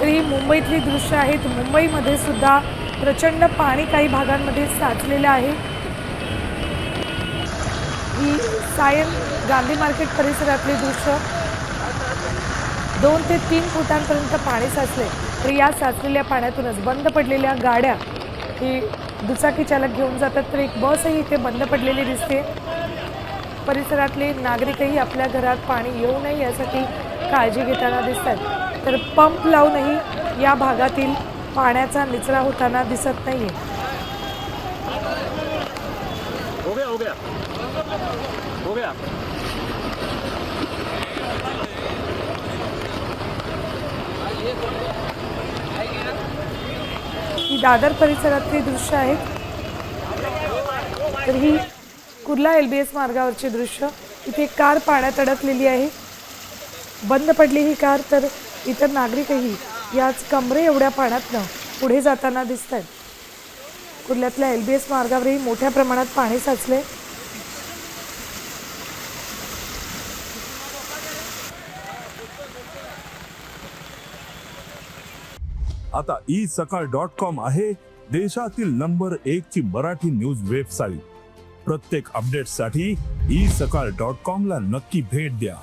तर ही मुंबईतली दृश्य आहेत मुंबईमध्ये सुद्धा प्रचंड पाणी काही भागांमध्ये साचलेलं आहे. ही सायन गांधी मार्केट परिसरातली दृश्य. दोन ते तीन फुटांपर्यंत पाणी साचले. तर या साचलेल्या पाण्यातूनच बंद पडलेल्या गाड्या ही दुचाकी चालक घेऊन जातात. तर एक बसही इथे बंद पडलेली दिसते. परिसरातले नागरिकही आपल्या घरात पाणी येऊ नये यासाठी काळजी घेताना दिसतात तर पंप लावूनही या भागातील पाण्याचा निचरा होताना दिसत नाहीये. हो गया हो गया. हो गया. ही दादर परिसरातली दृश्य आहेत तर ही कुर्ला एल बी एस मार्गावरचे दृश्य. इथे एक कार पाण्यात अडकलेली आहे. बंद पडली ही कार तर इतर नागरिकही याच कमरे एवढ्या पाण्यातनं पुढे जाताना दिसत आहेत कुर्ल्यातल्या एल बी एस मार्गावरही मोठ्या प्रमाणात पाणी साचले. आता ई सकाळ डॉट कॉम आहे देशातील नंबर एक ची मराठी न्यूज वेबसाईट. प्रत्येक अपडेटसाठी ई सकाळ डॉट कॉम ला नक्की भेट द्या.